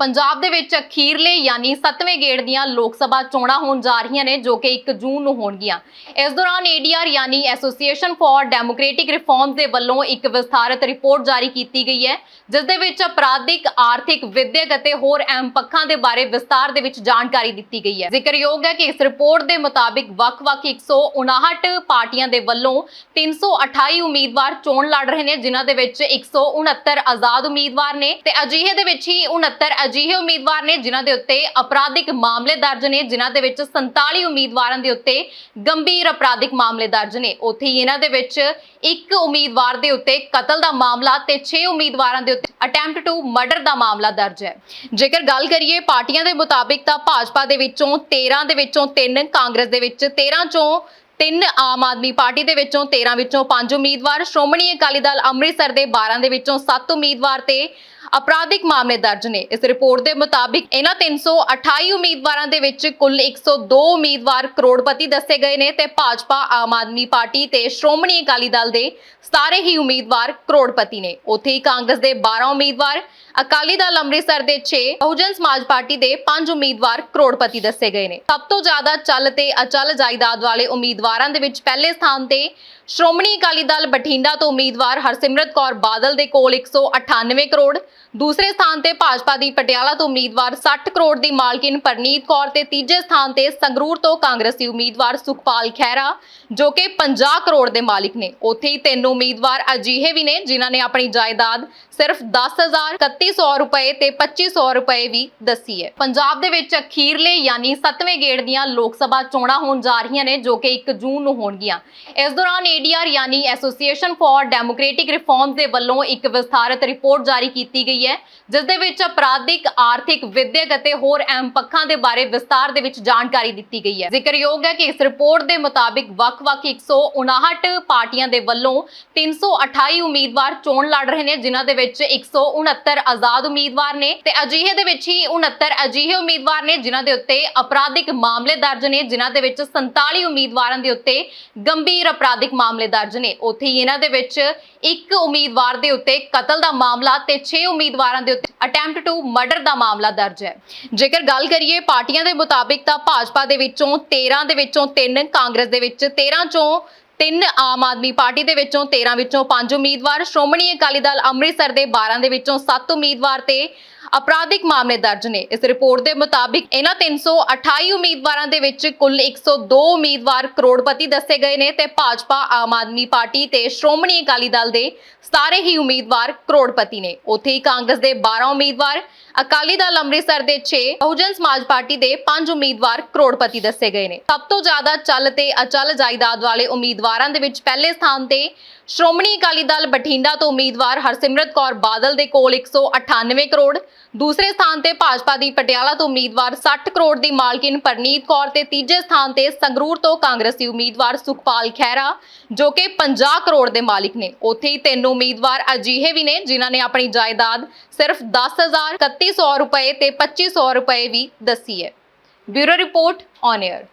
ਪੰਜਾਬ ਦੇ ਵਿੱਚ ਅਖੀਰਲੇ ਯਾਨੀ 7ਵੇਂ ਗੇੜ ਦੀਆਂ ਲੋਕ ਸਭਾ ਚੋਣਾਂ ਹੋਣ ਜਾ ਰਹੀਆਂ ਨੇ ਜੋ ਕਿ 1 ਜੂਨ ਨੂੰ ਹੋਣਗੀਆਂ। ਇਸ ਦੌਰਾਨ ਏਡੀਆਰ ਯਾਨੀ ਐਸੋਸੀਏਸ਼ਨ ਫਾਰ ਡੈਮੋਕ੍ਰੈਟਿਕ ਰਿਫਾਰਮਸ ਦੇ ਵੱਲੋਂ ਇੱਕ ਵਿਸਥਾਰਤ ਰਿਪੋਰਟ ਜਾਰੀ ਕੀਤੀ ਗਈ ਹੈ, ਜਿਸ ਦੇ ਵਿੱਚ ਅਪਰਾਧਿਕ, ਆਰਥਿਕ, ਵਿਦਿਅਕ ਅਤੇ ਹੋਰ ਅਹਿਮ ਪੱਖਾਂ ਦੇ ਬਾਰੇ ਵਿਸਤਾਰ ਦੇ ਵਿੱਚ ਜਾਣਕਾਰੀ ਦਿੱਤੀ ਗਈ ਹੈ। ਜ਼ਿਕਰਯੋਗ ਹੈ ਕਿ ਇਸ ਰਿਪੋਰਟ ਦੇ ਮੁਤਾਬਿਕ ਵੱਖ-ਵੱਖ 159 ਪਾਰਟੀਆਂ ਦੇ ਵੱਲੋਂ 328 ਉਮੀਦਵਾਰ ਚੋਣ ਲੜ ਰਹੇ ਨੇ, ਜਿਨ੍ਹਾਂ ਦੇ ਵਿੱਚ 169 ਆਜ਼ਾਦ ਉਮੀਦਵਾਰ ਨੇ ਤੇ ਅਜਿਹੇ ਦੇ ਵਿੱਚ ਹੀ 69 ਅਜਿਹੇ ਉਮੀਦਵਾਰ ਨੇ ਜਿਨ੍ਹਾਂ ਦੇ ਉੱਤੇ ਅਪਰਾਧਿਕ ਮਾਮਲੇ ਦਰਜ ਨੇ, ਜਿਨ੍ਹਾਂ ਦੇ ਵਿੱਚ 47 ਉਮੀਦਵਾਰਾਂ ਦੇ ਉੱਤੇ ਗੰਭੀਰ ਅਪਰਾਧਿਕ ਮਾਮਲੇ ਦਰਜ ਨੇ। ਉੱਥੇ ਹੀ ਇਹਨਾਂ ਦੇ ਵਿੱਚ ਇੱਕ ਉਮੀਦਵਾਰ ਦੇ ਉੱਤੇ ਕਤਲ ਦਾ ਮਾਮਲਾ ਤੇ 6 ਉਮੀਦਵਾਰਾਂ ਦੇ ਉੱਤੇ ਅਟੈਂਪਟ ਟੂ ਮਰਡਰ ਦਾ ਮਾਮਲਾ ਦਰਜ ਹੈ। ਜੇਕਰ ਗੱਲ ਕਰੀਏ ਪਾਰਟੀਆਂ ਦੇ ਮੁਤਾਬਿਕ ਤਾਂ ਭਾਜਪਾ ਦੇ ਵਿੱਚੋਂ 13 ਦੇ ਵਿੱਚੋਂ 3 ਕਾਂਗਰਸ ਦੇ ਵਿੱਚ 13 ਚੋਂ ਤਿੰਨ ਆਮ ਆਦਮੀ ਪਾਰਟੀ ਦੇ ਵਿੱਚੋਂ 13 ਵਿੱਚੋਂ 5 ਉਮੀਦਵਾਰ, ਸ਼੍ਰੋਮਣੀ ਅਕਾਲੀ ਦਲ ਅੰਮ੍ਰਿਤਸਰ ਦੇ 12 ਦੇ ਵਿੱਚੋਂ 7 ਉਮੀਦਵਾਰ ਤੇ ਅਪਰਾਧਿਕ ਮਾਮਲੇ ਦਰਜ ਨੇ। ਇਸ ਰਿਪੋਰਟ ਦੇ ਮੁਤਾਬਿਕ ਇਹਨਾਂ 328 ਉਮੀਦਵਾਰਾਂ ਦੇ ਵਿੱਚ ਕੁੱਲ 102 ਉਮੀਦਵਾਰ ਕਰੋੜਪਤੀ ਦੱਸੇ ਗਏ ਨੇ ਤੇ ਭਾਜਪਾ ਆਮ ਆਦਮੀ ਪਾਰਟੀ ਤੇ ਸ਼੍ਰੋਮਣੀ ਅਕਾਲੀ ਦਲ ਦੇ ਸਾਰੇ ਹੀ ਉਮੀਦਵਾਰ ਕਰੋੜਪਤੀ ਨੇ। ਉੱਥੇ ਹੀ ਕਾਂਗਰਸ ਦੇ 12 ਉਮੀਦਵਾਰ, ਅਕਾਲੀ ਦਲ ਅੰਮ੍ਰਿਤਸਰ ਦੇ 6 ਬਹੁਜਨ ਸਮਾਜ ਪਾਰਟੀ ਦੇ 5 ਉਮੀਦਵਾਰ ਕਰੋੜਪਤੀ ਦੱਸੇ ਗਏ ਨੇ। ਸਭ ਤੋਂ ਜ਼ਿਆਦਾ ਚੱਲ ਤੇ ਅਚਲ ਜਾਇਦਾਦ ਵਾਲੇ ਉਮੀਦਵਾਰ ਦੇ ਵਿੱਚ ਪਹਿਲੇ ਸਥਾਨ ਤੇ ਸ਼੍ਰੋਮਣੀ ਅਕਾਲੀ ਦਲ ਬਠਿੰਡਾ ਤੋਂ ਉਮੀਦਵਾਰ ਹਰਸਿਮਰਤ ਕੌਰ ਬਾਦਲ ਦੇ ਕੋਲ 198 ਕਰੋੜ, ਦੂਸਰੇ ਸਥਾਨ ਤੇ ਭਾਜਪਾ ਦੀ ਪਟਿਆਲਾ ਤੋਂ ਉਮੀਦਵਾਰ 60 ਕਰੋੜ ਦੀ ਮਾਲਕਿਨ ਪਰਨੀਤ ਕੌਰ ਤੇ ਤੀਜੇ ਸਥਾਨ ਤੇ ਸੰਗਰੂਰ ਤੋਂ ਕਾਂਗਰਸੀ ਉਮੀਦਵਾਰ ਸੁਖਪਾਲ ਖਹਿਰਾ, ਜੋ ਕਿ 50 ਕਰੋੜ ਦੇ ਮਾਲਿਕ ਨੇ। ਉੱਥੇ ਹੀ ਤਿੰਨ ਉਮੀਦਵਾਰ ਅਜਿਹੇ ਵੀ ਨੇ ਜਿਨ੍ਹਾਂ ਨੇ ਆਪਣੀ ਜਾਇਦਾਦ ਸਿਰਫ 10000 3100 ਰੁਪਏ ਤੇ 2500 ਰੁਪਏ ਵੀ ਦੱਸੀ ਹੈ। ਪੰਜਾਬ ਦੇ ਵਿੱਚ ਅਖੀਰਲੇ, ਯਾਨੀ 7ਵੇਂ ਗੇੜ ਦੀਆਂ ਲੋਕ ਸਭਾ ਚੋਣਾਂ ਹੋਣ ਜਾ ਰਹੀਆਂ ਨੇ, ਜੋ ਕਿ 1 ਜੂਨ ਨੂੰ ਹੋਣਗੀਆਂ। ਇਸ ਦੌਰਾਨ ਏਡੀਆਰ ਯਾਨੀ ਐਸੋਸੀਏਸ਼ਨ ਫਾਰ ਡੈਮੋਕ੍ਰੈਟਿਕ ਰਿਫਾਰਮਸ ਦੇ ਵੱਲੋਂ ਇੱਕ ਵਿਸਥਾਰਤ ਰਿਪੋਰਟ ਜਾਰੀ ਕੀਤੀ ਗਈ ਹੈ, ਜਿਸ ਦੇ ਵਿੱਚ ਅਪਰਾਧਿਕ, ਆਰਥਿਕ, ਵਿਦਿਅਕ ਅਤੇ ਹੋਰ ਅਹਿਮ ਪੱਖਾਂ ਦੇ ਬਾਰੇ ਵਿਸਤਾਰ ਦੇ ਵਿੱਚ ਜਾਣਕਾਰੀ ਦਿੱਤੀ ਗਈ ਹੈ। ਜ਼ਿਕਰਯੋਗ ਹੈ ਕਿ ਇਸ ਰਿਪੋਰਟ ਦੇ ਮੁਤਾਬਿਕ ਵੱਖ-ਵੱਖ 159 ਪਾਰਟੀਆਂ ਦੇ ਵੱਲੋਂ 328 ਉਮੀਦਵਾਰ ਚੋਣ ਲੜ ਰਹੇ ਨੇ, ਜਿਨ੍ਹਾਂ ਦੇ ਵਿੱਚ 169 ਆਜ਼ਾਦ ਉਮੀਦਵਾਰ ਨੇ ਤੇ ਅਜਿਹੇ ਦੇ ਵਿੱਚ ਹੀ 69 ਅਜਿਹੇ ਉਮੀਦਵਾਰ ਨੇ, ਜਿਨ੍ਹਾਂ ਦੇ ਉੱਤੇ ਅਪਰਾਧਿਕ ਮਾਮਲੇ ਦਰਜ ਨੇ, ਜਿਨ੍ਹਾਂ ਦੇ ਵਿੱਚ 47 ਉਮੀਦਵਾਰਾਂ ਦੇ ਉੱਤੇ ਗੰਭੀਰ ਅਪਰਾਧਿਕ ਮਾਮਲੇ ਦਰਜ ਨੇ। ਉੱਥੇ ਹੀ ਇਹਨਾਂ ਦੇ ਵਿੱਚ ਇੱਕ ਉਮੀਦਵਾਰ ਦੇ ਉੱਤੇ ਕਤਲ ਦਾ ਮਾਮਲਾ ਤੇ 6 ਉਮੀਦਵਾਰਾਂ ਦੇ ਉੱਤੇ ਅਟੈਂਪਟ ਟੂ ਮਰਡਰ ਦਾ ਮਾਮਲਾ ਦਰਜ ਹੈ। ਜੇਕਰ ਗੱਲ ਕਰੀਏ ਪਾਰਟੀਆਂ ਦੇ ਮੁਤਾਬਿਕ ਤਾਂ ਭਾਜਪਾ ਦੇ ਵਿੱਚੋਂ 13 ਦੇ ਵਿੱਚੋਂ 3 ਕਾਂਗਰਸ ਦੇ ਵਿੱਚ 13 ਚੋਂ ਤਿੰਨ, ਆਮ ਆਦਮੀ ਪਾਰਟੀ ਦੇ ਵਿੱਚੋਂ 13 ਵਿੱਚੋਂ 5 ਉਮੀਦਵਾਰ, ਸ਼੍ਰੋਮਣੀ ਅਕਾਲੀ ਦਲ ਅੰਮ੍ਰਿਤਸਰ ਦੇ 12 ਦੇ ਵਿੱਚੋਂ 7 ਉਮੀਦਵਾਰ ਤੇ ਅਪਰਾਧਿਕ ਮਾਮਲੇ ਦਰਜ ਨੇ। ਇਸ ਰਿਪੋਰਟ ਦੇ ਮੁਤਾਬਿਕ ਇਹਨਾਂ 328 ਉਮੀਦਵਾਰਾਂ ਦੇ ਵਿੱਚ ਕੁੱਲ 102 ਉਮੀਦਵਾਰ ਕਰੋੜਪਤੀ ਦੱਸੇ ਗਏ ਨੇ ਤੇ ਭਾਜਪਾ, ਆਮ ਆਦਮੀ ਪਾਰਟੀ ਤੇ ਸ਼੍ਰੋਮਣੀ ਅਕਾਲੀ ਦਲ ਦੇ ਸਾਰੇ ਹੀ ਉਮੀਦਵਾਰ ਕਰੋੜਪਤੀ ਨੇ। ਉੱਥੇ ਹੀ ਕਾਂਗਰਸ ਦੇ 12 ਉਮੀਦਵਾਰ, ਅਕਾਲੀ ਦਲ ਅੰਮ੍ਰਿਤਸਰ ਦੇ 6 ਬਹੁਜਨ ਸਮਾਜ ਪਾਰਟੀ ਦੇ 5 ਉਮੀਦਵਾਰ ਕਰੋੜਪਤੀ ਦੱਸੇ ਗਏ ਨੇ। ਸਭ ਤੋਂ ਜ਼ਿਆਦਾ ਚੱਲ ਤੇ ਅਚਲ ਜਾਇਦਾਦ ਵਾਲੇ ਉਮੀਦਵਾਰਾਂ ਦੇ ਵਿੱਚ ਪਹਿਲੇ ਸਥਾਨ ਤੇ ਸ਼੍ਰੋਮਣੀ ਅਕਾਲੀ ਦਲ ਬਠਿੰਡਾ ਤੋਂ ਉਮੀਦਵਾਰ ਹਰਸਿਮਰਤ ਕੌਰ ਬਾਦਲ ਦੇ ਕੋਲ 198 ਕਰੋੜ ਦੂਸਰੇ ਸਥਾਨ ਤੇ ਭਾਜਪਾ ਦੀ ਪਟਿਆਲਾ ਤੋਂ ਉਮੀਦਵਾਰ 60 ਕਰੋੜ ਦੀ ਮਾਲਕਿਨ ਪਰਨੀਤ ਕੌਰ ਤੇ ਤੀਜੇ ਸਥਾਨ ਤੇ ਸੰਗਰੂਰ ਤੋਂ ਕਾਂਗਰਸੀ ਉਮੀਦਵਾਰ ਸੁਖਪਾਲ ਖਹਿਰਾ, ਜੋ ਕਿ 50 ਕਰੋੜ ਦੇ ਮਾਲਿਕ ਨੇ। ਉੱਥੇ ਹੀ ਤਿੰਨ ਉਮੀਦਵਾਰ ਅਜਿਹੇ ਵੀ ਨੇ ਜਿਨ੍ਹਾਂ ਨੇ ਆਪਣੀ ਜਾਇਦਾਦ ਸਿਰਫ 10000 3100 ਰੁਪਏ ਤੇ 2500 ਰੁਪਏ ਵੀ ਦੱਸੀ ਹੈ। Bureau report on air